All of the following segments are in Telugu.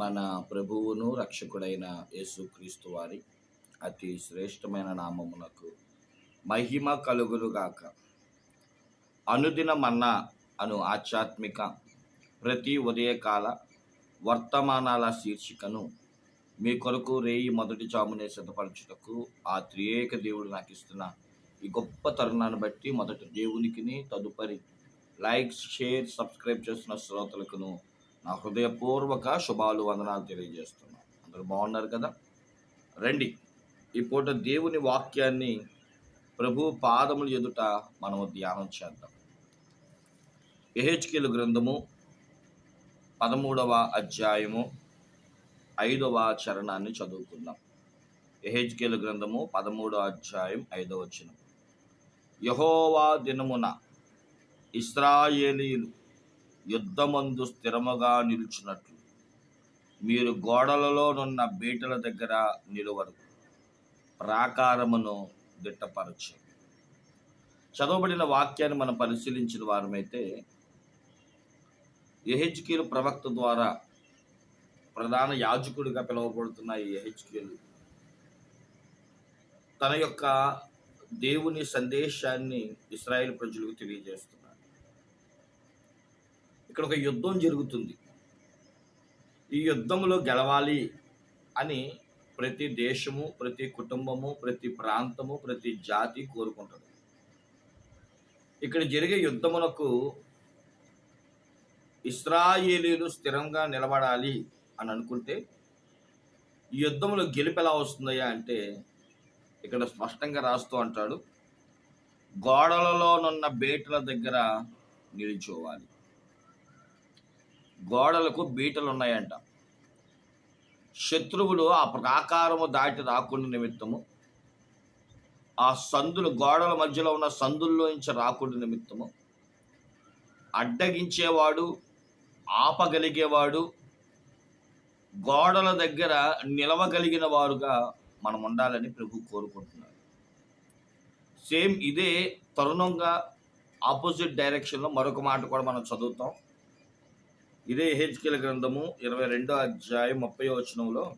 మన ప్రభువును రక్షకుడైన యేసుక్రీస్తు వారి అతి శ్రేష్టమైన నామమునకు మహిమ కలుగునుగాక. అనుదిన మన్నా అను ఆధ్యాత్మిక ప్రతి ఉదయకాల వర్తమానాల శీర్షికను మీ కొరకు రేయి మొదటి చామునే సిద్ధపరచుటకు ఆ త్రియేక దేవుడు నాకు ఇస్తున్న ఈ గొప్ప తరుణాన్ని బట్టి మొదటి దేవునికిని తదుపరి లైక్స్ షేర్ సబ్స్క్రైబ్ చేస్తున్న శ్రోతలకును నా హృదయపూర్వక శుభాలు వందనాలు తెలియజేస్తున్నాను. అందరూ బాగున్నారు కదా? రండి. ఈ పూట దేవుని వాక్యాన్ని ప్రభు పాదముల ఎదుట మనము ధ్యానం చేద్దాం. ఎహెచ్కేలు గ్రంథము పదమూడవ అధ్యాయము ఐదవ చరణాన్ని చదువుకుందాం. ఎహెచ్కేలు గ్రంథము పదమూడవ అధ్యాయం ఐదవ వచనం. యహోవా దినమున ఇస్రాయేలీలు యుద్ధమందు స్థిరముగా నిలుచున్నట్లు మీరు గోడలలోనున్న బీటల దగ్గర నిలువరు. ప్రాకారమును దిట్టపరచు. చదవబడిన వాక్యాన్ని మనం పరిశీలించిన వారమైతే ఎహెచ్కేలు ప్రవక్త ద్వారా ప్రధాన యాజకుడిగా పిలువబడుతున్న ఈ ఎహెచ్కేలు తన యొక్క దేవుని సందేశాన్ని ఇస్రాయేల్ ప్రజలకు తెలియజేస్తుంది ఇక్కడ ఒక యుద్ధం జరుగుతుంది. ఈ యుద్ధంలో గెలవాలి అని ప్రతి దేశము ప్రతి కుటుంబము ప్రతి ప్రాంతము ప్రతి జాతి కోరుకుంటుంది. ఇక్కడ జరిగే యుద్ధమునకు ఇస్రాయేలీలు స్థిరంగా నిలబడాలి అని అనుకుంటే ఈ యుద్ధంలో గెలుపు ఎలా వస్తుందయ్యా అంటే ఇక్కడ స్పష్టంగా రాస్తూ అంటాడు గోడలలోనున్న బీటల దగ్గర నిలిచోవాలి. గోడలకు బీటలు ఉన్నాయంట శత్రువులు ఆ ప్రాకారము దాటి రాకుండా నిమిత్తము ఆ సందులు గోడల మధ్యలో ఉన్న సందుల్లో నుంచి రాకుండా నిమిత్తము అడ్డగించేవాడు ఆపగలిగేవాడు గోడల దగ్గర నిలవగలిగిన వారుగా మనం ఉండాలని ప్రభు కోరుకుంటున్నారు సేమ్ ఇదే తరుణంగా ఆపోజిట్ డైరెక్షన్లో మరొక మాట కూడా మనం చదువుతాం. ఇదే హెచ్కేల గ్రంథము ఇరవై రెండో అధ్యాయం ముప్పై వచనంలో.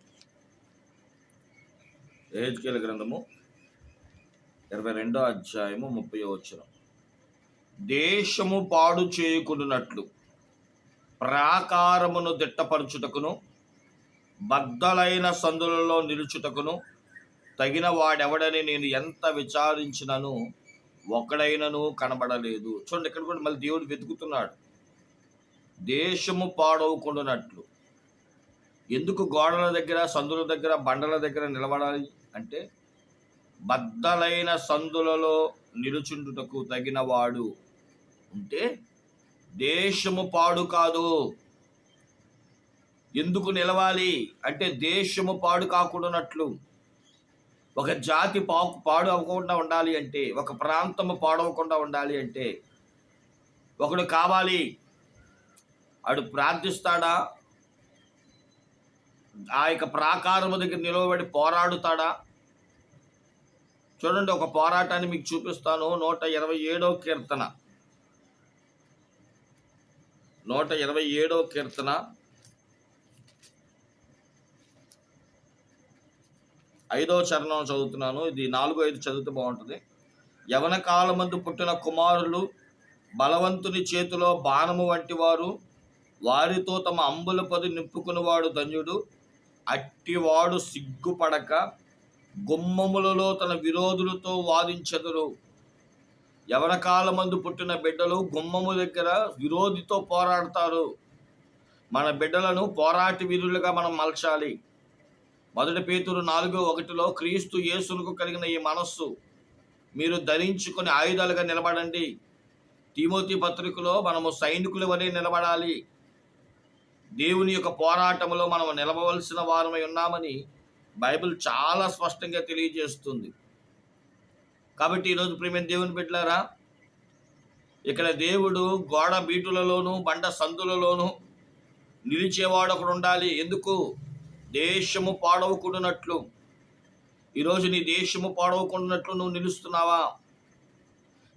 హెచ్కేల గ్రంథము ఇరవై రెండో అధ్యాయము ముప్పై వచనం. దేశము పాడు చేయుకున్నట్లు ప్రాకారమును దిట్టపరచుటకును బద్దలైన సందులలో నిలుచుటకును తగిన వాడెవడని నేను ఎంత విచారించినను ఒకడైనను కనబడలేదు. చూడండి ఇక్కడ కూడా మళ్ళీ దేవుడు వెతుకుతున్నాడు. దేశము పాడవకుండానట్లు. ఎందుకు గోడల దగ్గర సందుల దగ్గర బండల దగ్గర నిలబడాలి అంటే బద్దలైన సందులలో నిలుచుండుటకు తగిన వాడు ఉంటే దేశము పాడు కాదు. ఎందుకు నిలవాలి అంటే దేశము పాడు కాకుండానట్లు. ఒక జాతి పా పాడు అవ్వకుండా ఉండాలి అంటే ఒక ప్రాంతము పాడవకుండా ఉండాలి అంటే ఒకడు కావాలి ఆడు ప్రార్థిస్తాడా? ఆ యొక్క ప్రాకారము దగ్గర నిలవబడి పోరాడుతాడా? చూడండి ఒక పోరాటాన్ని మీకు చూపిస్తాను. నూట ఇరవై ఏడో కీర్తన. నూట ఇరవై ఏడో కీర్తన. ఐదో చరణం చదువుతున్నాను. ఇది నాలుగు ఐదు చదివితే బాగుంటుంది. యవన కాలమందు పుట్టిన కుమారులు బలవంతుని చేతిలో బాణము వంటి వారు వారితో తమ అంబుల పది నింపుకునివాడు ధన్యుడు. అట్టివాడు సిగ్గుపడక గుమ్మములలో తన విరోధులతో వాదించెదరు. ఎవరకాల మందు పుట్టిన బిడ్డలు గుమ్మము దగ్గర విరోధితో పోరాడతారు. మన బిడ్డలను పోరాటి వీరులుగా మనం మలచాలి. మొదటి పేతురు నాలుగో ఒకటిలో క్రీస్తు యేసులకు కలిగిన ఈ మనస్సు మీరు ధరించుకొని ఆయుధాలుగా నిలబడండి. తిమోతి పత్రికలో మనము సైనికుల వలె నిలబడాలి. దేవుని యొక్క పోరాటంలో మనం నిలవవలసిన వారమై ఉన్నామని బైబిల్ చాలా స్పష్టంగా తెలియజేస్తుంది. కాబట్టి ఈరోజు ప్రేమ దేవుని పెట్టారా ఇక్కడ దేవుడు గోడ బీటులలోనూ బండ సందులలోనూ నిలిచేవాడు ఒకడు ఉండాలి. ఎందుకు? దేశము పాడవకుడినట్లు. ఈరోజు నీ దేశము పాడవకుండానట్లు నువ్వు నిలుస్తున్నావా?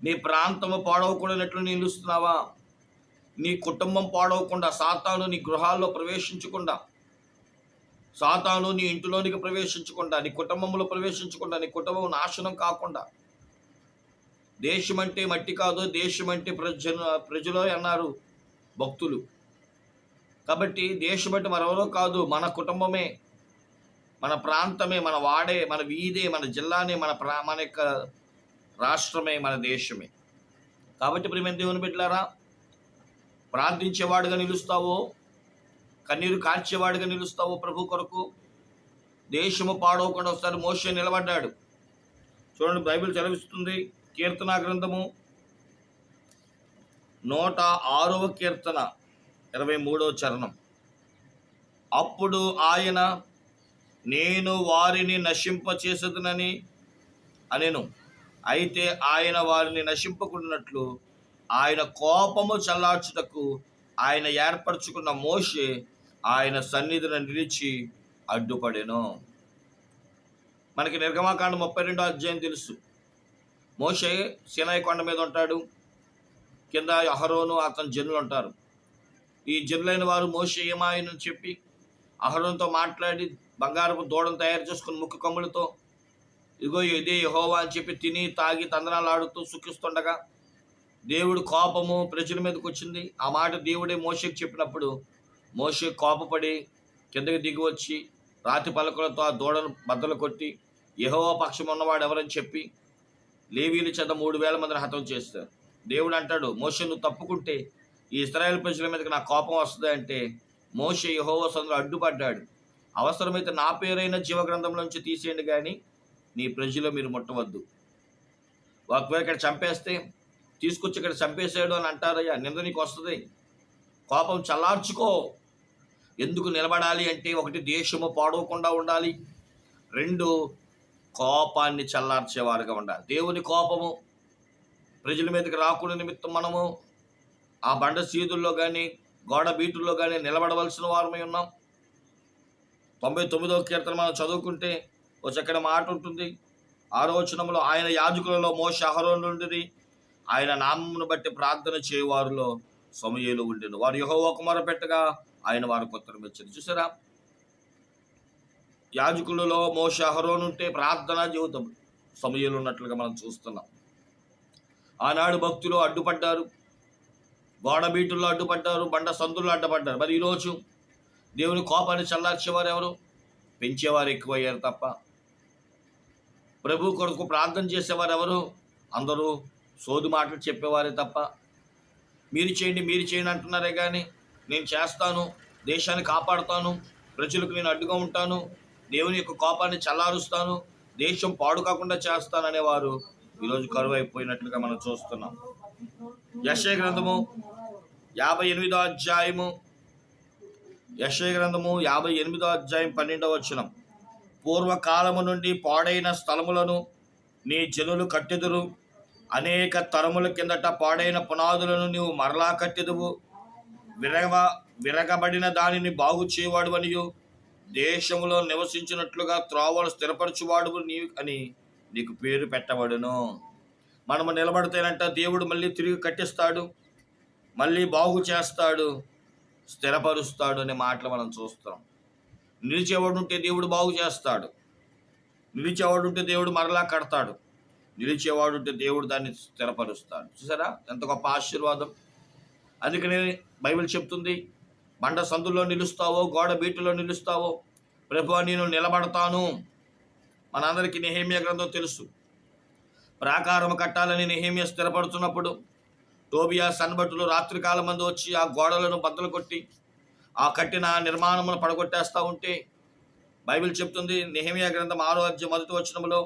నీ ప్రాంతము పాడవకూడనట్లు నిలుస్తున్నావా? నీ కుటుంబం పాడవకుండా సాతాను నీ గృహాల్లో ప్రవేశించకుండా సాతాను నీ ఇంటిలోనికి ప్రవేశించకుండా నీ కుటుంబంలో ప్రవేశించకుండా నీ కుటుంబం నాశనం కాకుండా. దేశం అంటే మట్టి కాదు దేశం అంటే ప్రజ ప్రజలు అన్నారు భక్తులు. కాబట్టి దేశం అంటే మరెవరో కాదు మన కుటుంబమే మన ప్రాంతమే మన వాడే మన వీధే మన జిల్లానే మన ప్రా మన యొక్క రాష్ట్రమే మన దేశమే. కాబట్టి ప్రేమ దేవుని బిడ్డలారా ప్రార్థించేవాడుగా నిలుస్తావో? కన్నీరు కార్చేవాడుగా నిలుస్తావో ప్రభు కొరకు? దేశము పాడవకుండా ఒకసారి మోషే నిలబడ్డాడు. చూడండి బైబిల్ చదివిస్తుంది కీర్తన గ్రంథము నూట ఆరవ కీర్తన ఇరవై మూడవ చరణం. అప్పుడు ఆయన నేను వారిని నశింపచేసదునని అనెను. అయితే ఆయన వారిని నశింపకున్నట్లు ఆయన కోపము చల్లార్చుటకు ఆయన ఏర్పరచుకున్న మోషే ఆయన సన్నిధిని నిలిచి అడ్డుపడెను. మనకి నిర్గమాకాండ ముప్పై రెండో అధ్యాయం తెలుసు. మోషే సినాయి కొండ మీద ఉంటాడు. కింద అహరోను అతని జనులు ఉంటారు. ఈ జనులైన వారు మోషే ఏమాయనని చెప్పి అహరోన్తో మాట్లాడి బంగారపు దూడను తయారు చేసుకుని ముక్కు కమ్ములతో ఇదిగో ఇదే యహోవా అని చెప్పి తిని తాగి తందనాలు ఆడుతూ సుఖిస్తుండగా దేవుడు కోపము ప్రజల మీదకి వచ్చింది. ఆ మాట దేవుడే మోషకు చెప్పినప్పుడు మోషే కోపపడి కిందకి దిగి వచ్చి రాతి పలకలతో ఆ దూడను బద్దలు కొట్టి యహోవా పక్షం ఉన్నవాడు ఎవరని చెప్పి లేవీలు చేత మూడు వేల మందిని హతం చేస్తారు. దేవుడు అంటాడు మోషే నువ్వు తప్పుకుంటే ఈ ఇస్రాయేల్ ప్రజల మీదకి నా కోపం వస్తుంది అంటే మోషే యహోవా సందులో అడ్డుపడ్డాడు. అవసరమైతే నా పేరైన జీవ గ్రంథంలోంచి తీసేయండి కానీ నీ ప్రజలో మీరు ముట్టవద్దు. ఒకవేళ ఇక్కడ చంపేస్తే తీసుకొచ్చి ఇక్కడ చంపేసాడు అని అంటారయ్యా. నింద నీకు వస్తుంది. కోపం చల్లార్చుకో. ఎందుకు నిలబడాలి అంటే ఒకటి దేశము పాడవకుండా ఉండాలి. రెండు కోపాన్ని చల్లార్చేవారుగా ఉండాలి. దేవుని కోపము ప్రజల మీదకి రాకుండా నిమిత్తం మనము ఆ బండ సీదుల్లో కానీ గోడ బీటుల్లో కానీ నిలబడవలసిన వారమై ఉన్నాం. తొంభై తొమ్మిదవ కీర్తన మనం చదువుకుంటే ఒక చక్కని మాట ఉంటుంది. ఆరో ఆయన యాజకులలో మోష అహరోను ఉండేది ఆయన నామమును బట్టి ప్రార్థన చేయవారిలో సమయలు ఉండేది వారు యహోవా ఒక పెట్టగా ఆయన వారికి ఉత్తరం ఇచ్చారు. చూసారా? యాజకులలో మోస ఉంటే ప్రార్థన జీవితం సమయలు ఉన్నట్లుగా మనం చూస్తున్నాం. ఆనాడు భక్తులు అడ్డుపడ్డారు. గోడబీటుల్లో అడ్డుపడ్డారు. బండ సందుల్లో అడ్డుపడ్డారు. మరి ఈరోజు దేవుని కోపాన్ని చల్లార్చేవారు ఎవరు? పెంచేవారు ఎక్కువయ్యారు తప్ప. ప్రభు కొరకు ప్రార్థన చేసేవారు ఎవరు? అందరూ సోది మాటలు చెప్పేవారే తప్ప మీరు చేయండి మీరు చేయండి అంటున్నారే కానీ నేను చేస్తాను దేశాన్ని కాపాడుతాను ప్రజలకు నేను అడ్డుగా ఉంటాను దేవుని యొక్క కోపాన్ని చల్లారుస్తాను దేశం పాడు కాకుండా చేస్తాను అనేవారు ఈరోజు కరువు అయిపోయినట్లుగా మనం చూస్తున్నాం. యశయ గ్రంథము యాభై ఎనిమిదో అధ్యాయము యశయ గ్రంథము యాభై ఎనిమిదో అధ్యాయం పన్నెండవ వచనం. పూర్వకాలము నుండి పాడైన స్థలములను నీ జనులు కట్టెదురు అనేక తరముల కిందట పాడైన పునాదులను నీవు మరలా కట్టెదువు. విరగ విరగబడిన దానిని బాగు చేయవాడు అనియు దేశంలో నివసించినట్లుగా త్రోవలు స్థిరపరచువాడు నీ అని నీకు పేరు పెట్టబడును. మనము నిలబడితేనంట దేవుడు మళ్ళీ తిరిగి కట్టిస్తాడు. మళ్ళీ బాగు చేస్తాడు. స్థిరపరుస్తాడు అనే మాటలు మనం చూస్తాం నిలిచేవాడు ఉంటే దేవుడు బాగు చేస్తాడు. నిలిచేవాడు ఉంటే దేవుడు మరలా కడతాడు. నిలిచేవాడు ఉంటే దేవుడు దాన్ని స్థిరపరుస్తాడు. చూసారా? ఎంత గొప్ప ఆశీర్వాదం. అందుకని బైబిల్ చెప్తుంది బండ సందుల్లో నిలుస్తావో గోడ బీటులో నిలుస్తావో ప్రభు నేను నిలబడతాను. మనందరికీ నెహేమియా గ్రంథం తెలుసు. ప్రాకారం కట్టాలని నెహేమియా స్థిరపడుతున్నప్పుడు టోబియా సన్బట్టులు రాత్రికాలం మంది వచ్చి ఆ గోడలను బద్దలు కొట్టి ఆ కట్టిన నిర్మాణమును పడగొట్టేస్తూ ఉంటే బైబిల్ చెప్తుంది నెహమియా గ్రంథం ఆరో అధ్య మొదటి వచనములో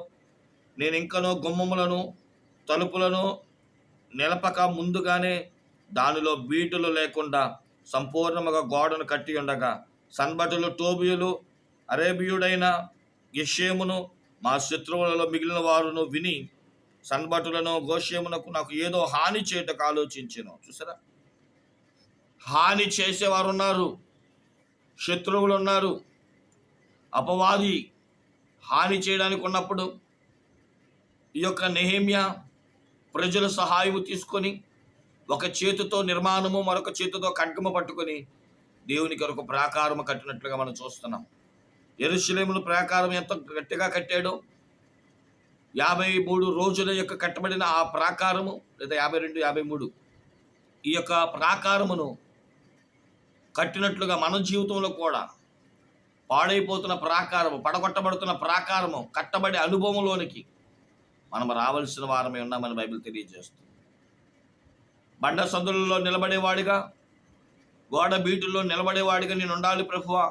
నేను ఇంకనో గుమ్మములను తలుపులను నిలపక ముందుగానే దానిలో బీటులు లేకుండా సంపూర్ణముగా గోడను కట్టి ఉండగా సన్బటులు టోబియులు అరేబియుడైన గిషేమును మా శత్రువులలో మిగిలిన వారును విని సన్బటులను గోష్యమునకు నాకు ఏదో హాని చేయటకు ఆలోచించాను. చూసారా? హాని చేసేవారు ఉన్నారు శత్రువులు ఉన్నారు అపవాది హాని చేయడానికి ఉన్నప్పుడు ఈ యొక్క నెహేమియా ప్రజల సహాయము తీసుకొని ఒక చేతితో నిర్మాణము మరొక చేతితో ఖడ్గము పట్టుకొని దేవుని కొరకు ప్రాకారము కట్టినట్లుగా మనం చూస్తున్నాం. ఎరుశలేమును ప్రాకారం ఎంత గట్టిగా కట్టాడో యాభై మూడు రోజుల యొక్క కట్టబడిన ఆ ప్రాకారము లేదా యాభై రెండు యాభై మూడు ఈ యొక్క ప్రాకారమును కట్టినట్లుగా మన జీవితంలో కూడా పాడైపోతున్న ప్రాకారము పడగొట్టబడుతున్న ప్రాకారము కట్టబడే అనుభవంలోనికి మనం రావాల్సిన వారమే ఉన్నామని బైబిల్ తెలియజేస్తుంది. బండ సందులలో నిలబడేవాడిగా గోడ బీటుల్లో నిలబడేవాడిగా నేను ఉండాలి ప్రభువా.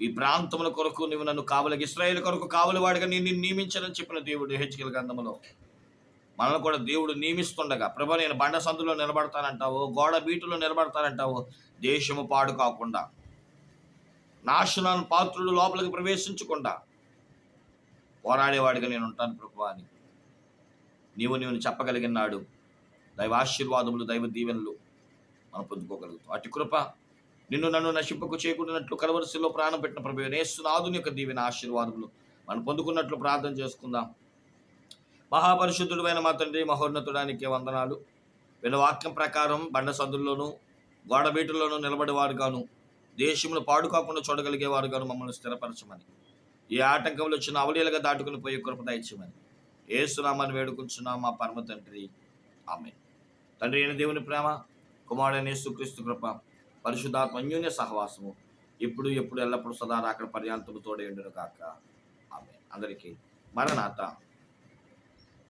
ఈ ప్రాంతముల కొరకు నువ్వు నన్ను కావలికి ఇస్రాయేల్ కొరకు కావలివాడిగా నేను నిన్ను చెప్పిన దేవుడు హెచ్కెల్ గంధములో మనల్ని కూడా దేవుడు నియమిస్తుండగా ప్రభా నేను బండ సందులో నిలబడతానంటావు గోడ బీటులో నిలబడతానంటావు దేశము పాడు కాకుండా నాశనాన్ని పాత్రుడు లోపలికి ప్రవేశించకుండా పోరాడేవాడిగా నేను ఉంటాను ప్రభు అని. నీవు నీవు చెప్పగలిగినాడు. దైవ ఆశీర్వాదములు దైవ దీవెనలు మనం పొందుకోగలుగుతాం. అటు కృప నిన్ను నన్ను నశింపకు చేయకుండానట్లు కలవరిసిలో ప్రాణం పెట్టిన ప్రభు నేస్తున్నాదుని యొక్క దీవెన ఆశీర్వాదములు మనం పొందుకున్నట్లు ప్రార్థన చేసుకుందాం. మహాపరిశుద్ధుడైన మా తండ్రి మహోన్నతుడానికి వందనాలు. వీళ్ళ వాక్యం ప్రకారం బండ సందుల్లోనూ గోడబీటుల్లోనూ నిలబడేవారుగాను దేశంలో పాడుకోకుండా చూడగలిగేవారుగాను మమ్మల్ని స్థిరపరచమని. ఈ ఆటంకంలో వచ్చిన అవలీలుగా దాటుకుని పోయే కృప దయచేయమని. ఏసునామాన్ని వేడుకుంటున్నాం మా పరమ తండ్రి. ఆమె తండ్రి అయిన దేవుని ప్రేమ కుమారుడైన యేసుక్రీస్తు కృప పరిశుద్ధాత్మ అన్యూన్య సహవాసము ఇప్పుడు ఎప్పుడు ఎల్లప్పుడు సదా అక్కడ పర్యాంతము తోడేండును కాక ఆమె అందరికీ మరణాత